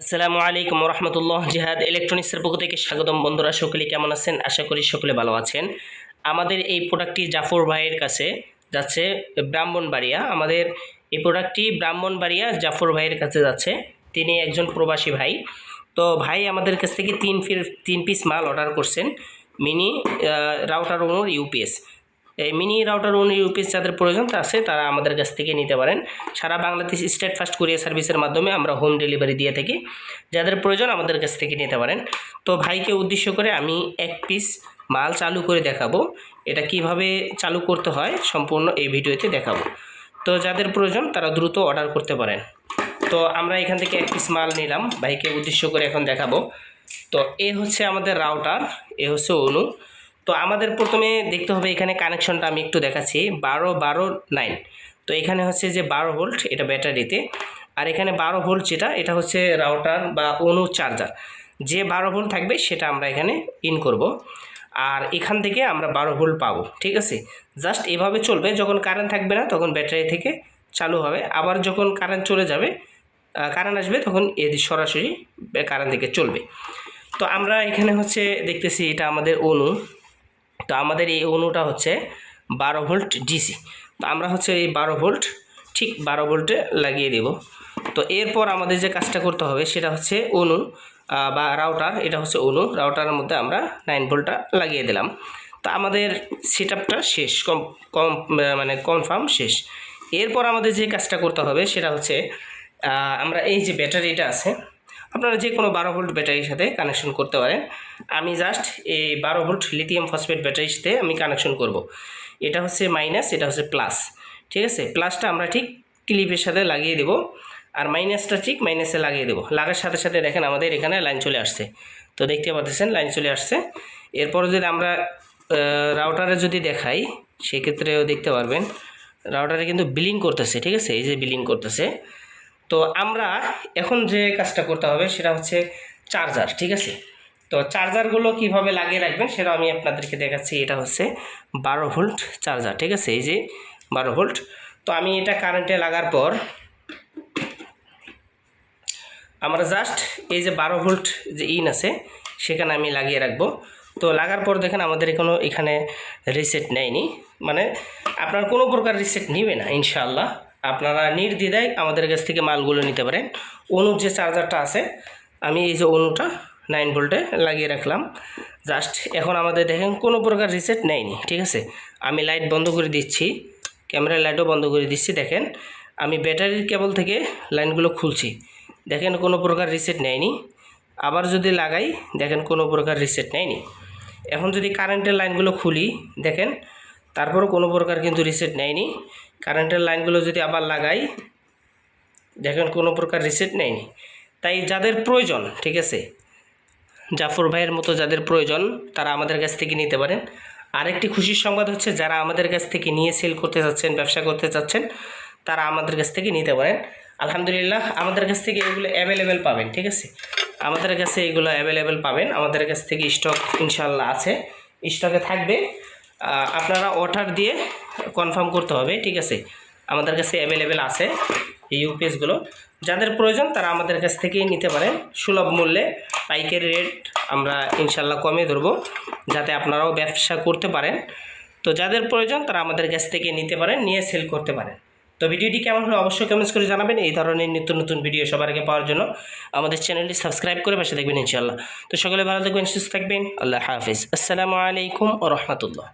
আসসালামু আলাইকুম রহমতুল্লাহ জিহাদ ইলেকট্রনিক্সের পক্ষ থেকে স্বাগতম বন্ধুরা সকলে কেমন আছেন? আশা করি সকলে ভালো আছেন। আমাদের এই প্রোডাক্টটি জাফর ভাইয়ের কাছে যাচ্ছে, ব্রাহ্মণবাড়িয়া। আমাদের এই প্রোডাক্টটি ব্রাহ্মণবাড়িয়া জাফর ভাইয়ের কাছে যাচ্ছে। তিনি একজন প্রবাসী ভাই। তো ভাই আমাদের কাছ থেকে তিন তিন পিস মাল অর্ডার করছেন। মিনি রাউটার অনুর ইউপিএস এই মিনি রাউটার ওন ইউপিএস যাদের প্রয়োজন আছে, তারা আমাদের কাছ থেকে নিতে পারেন। সারা বাংলাদেশ স্টেট ফার্স্ট কুরিয়ার সার্ভিসের মাধ্যমে আমরা হোম ডেলিভারি দিয়ে থাকি। যাদের প্রয়োজন আমাদের কাছ থেকে নিতে পারেন। তো ভাইকে উদ্দেশ্য করে আমি এক পিস মাল চালু করে দেখাবো। এটা কীভাবে চালু করতে হয় সম্পূর্ণ এই ভিডিওতে দেখাবো। তো যাদের প্রয়োজন তারা দ্রুত অর্ডার করতে পারেন। তো আমরা এখান থেকে এক পিস মাল নিলাম, ভাইকে উদ্দেশ্য করে এখন দেখাবো। তো এ হচ্ছে আমাদের রাউটার, এ হচ্ছে অনু। তো আমাদের প্রথমে দেখতে হবে এখানে কানেকশনটা আমি একটু দেখাচ্ছি। বারো বারো, নাইন। তো এখানে হচ্ছে যে বারো ভোল্ট, এটা ব্যাটারিতে। আর এখানে বারো ভোল্ট যেটা, এটা হচ্ছে রাউটার বা অনু চার্জার। যে বারো ভোল্ট থাকবে, সেটা আমরা এখানে ইন করব। আর এখান থেকে আমরা বারো ভোল্ট পাবো, ঠিক আছে? জাস্ট এভাবে চলবে, যখন কারেন্ট থাকবে না, তখন ব্যাটারি থেকে চালু হবে। আবার যখন কারেন্ট চলে যাবে কারেন্ট আসবে, তখন এ সরাসরি কারেন্ট থেকে চলবে। তো আমরা এখানে হচ্ছে দেখতেছি, এটা আমাদের অনু। তো আমাদের এই অনুটা হচ্ছে বারো ভোল্ট ডিসি। তো আমরা হচ্ছে এই বারো ভোল্ট ঠিক বারো ভোল্টে লাগিয়ে দেব। তো এরপর আমাদের যে কাজটা করতে হবে সেটা হচ্ছে আহ, বা রাউটার এটা হচ্ছে অনু রাউটারের মধ্যে আমরা নাইন ভোল্টটা লাগিয়ে দিলাম। তো আমাদের সেট শেষ কম কম মানে কনফার্ম শেষ। এরপর আমাদের যে কাজটা করতে হবে সেটা হচ্ছে আমরা এই যে ব্যাটারিটা আছে আপনারা যে কোনো বারো ভোল্ট ব্যাটারির সাথে কানেকশন করতে পারেন। আমি জাস্ট এই বারো ভোল্ট লিথিয়াম ফসফেট ব্যাটারির সাথে আমি কানেকশন করব। এটা হচ্ছে মাইনাস এটা হচ্ছে প্লাস ঠিক আছে? প্লাসটা আমরা ঠিক ক্লিপের সাথে লাগিয়ে দেব। আর মাইনাসটা ঠিক মাইনাসে লাগিয়ে দেবো। লাগার সাথে সাথে দেখেন আমাদের এখানে লাইন চলে আসছে। তো দেখতে পাচ্ছেন লাইন চলে আসছে। এরপর যদি আমরা রাউটারে যদি দেখাই, সেক্ষেত্রেও দেখতে পারবেন রাউটারে কিন্তু বিলিং করতেছে, ঠিক আছে? এই যে বিলিং করতেছে। তো আমরা এখন যে কাজটা করতে হবে সেটা হচ্ছে চার্জার ঠিক আছে? তো চার্জারগুলো কীভাবে লাগিয়ে রাখবেন সেটা আমি আপনাদেরকে দেখাচ্ছি। এটা হচ্ছে বারো ভোল্ট চার্জার ঠিক আছে? এই যে বারো ভোল্ট। তো আমি এটা কারেন্টে লাগার পর আমরা জাস্ট এই যে বারো ভোল্ট যে ইন আছে, সেখানে আমি লাগিয়ে রাখব। তো লাগার পর দেখেন আমাদের কোনো এখানে রিসেট নেয়নি। মানে আপনার কোনো প্রকার রিসেট নেবে না, ইনশাআল্লাহ। আপনারা নির্দ্বিধায় আমাদের কাছ থেকে মালগুলো নিতে পারেন। অনুর যে চার্জারটা আছে, আমি এই যে অনুটা নাইন ভোল্টে লাগিয়ে রাখলাম। জাস্ট এখন আমাদের দেখেন কোনো প্রকার রিসেট নেয়নি, ঠিক আছে? আমি লাইট বন্ধ করে দিচ্ছি ক্যামেরার লাইটও বন্ধ করে দিচ্ছি, দেখেন। আমি ব্যাটারির কেবল থেকে লাইনগুলো খুলছি, দেখেন কোনো প্রকার রিসেট নেয়নি। আবার যদি লাগাই, দেখেন কোনো প্রকার রিসেট নেয়নি। এখন যদি কারেন্টের লাইনগুলো খুলি, দেখেন তারপরও কোনো প্রকার কিন্তু রিসেট নেয়নি। কারেন্টের লাইনগুলো যদি আবার লাগাই, দেখেন কোনো প্রকার রিসেট নেয়নি। তাই যাদের প্রয়োজন, ঠিক আছে? জাফর ভাইয়ের মতো যাদের প্রয়োজন, তারা আমাদের কাছ থেকে নিতে পারেন। আরেকটি খুশির সংবাদ হচ্ছে, যারা আমাদের কাছ থেকে নিয়ে সেল করতে চাচ্ছেন, ব্যবসা করতে চাচ্ছেন, তারা আমাদের কাছ থেকে নিতে পারেন। আলহামদুলিল্লাহ, আমাদের কাছ থেকে এগুলো অ্যাভেলেবেল পাবেন, ঠিক আছে? আমাদের কাছে এগুলো অ্যাভেলেবেল পাবেন। আমাদের কাছ থেকে স্টক ইনশাল্লাহ আছে। স্টকে থাকবে। আপনারা অর্ডার দিয়ে কনফার্ম করতে হবে, ঠিক আছে? আমাদের কাছে অ্যাভেলেবেল আছে এই ইউপিএসগুলো যাদের প্রয়োজন তারা আমাদের কাছ থেকেই নিতে পারেন। সুলভ মূল্যে পাইকারি রেট আমরা ইনশাল্লাহ কমে ধরব, যাতে আপনারাও ব্যবসা করতে পারেন। তো যাদের প্রয়োজন তারা আমাদের কাছ থেকে নিতে পারেন, নিয়ে সেল করতে পারেন। তো ভিডিওটি কেমন হলো অবশ্যই কমেন্টস করে জানাবেন। এই ধরনের নিত্য নতুন ভিডিও সবার আগে পাওয়ার জন্য আমাদের চ্যানেলটি সাবস্ক্রাইব করে পাশে দেখবেন ইনশাল্লাহ তো সকলে ভালো থাকবেন, সুস্থ থাকবেন। আল্লাহ হাফিজ। আসসালামু আলাইকুম ও রহমতুল্লাহ।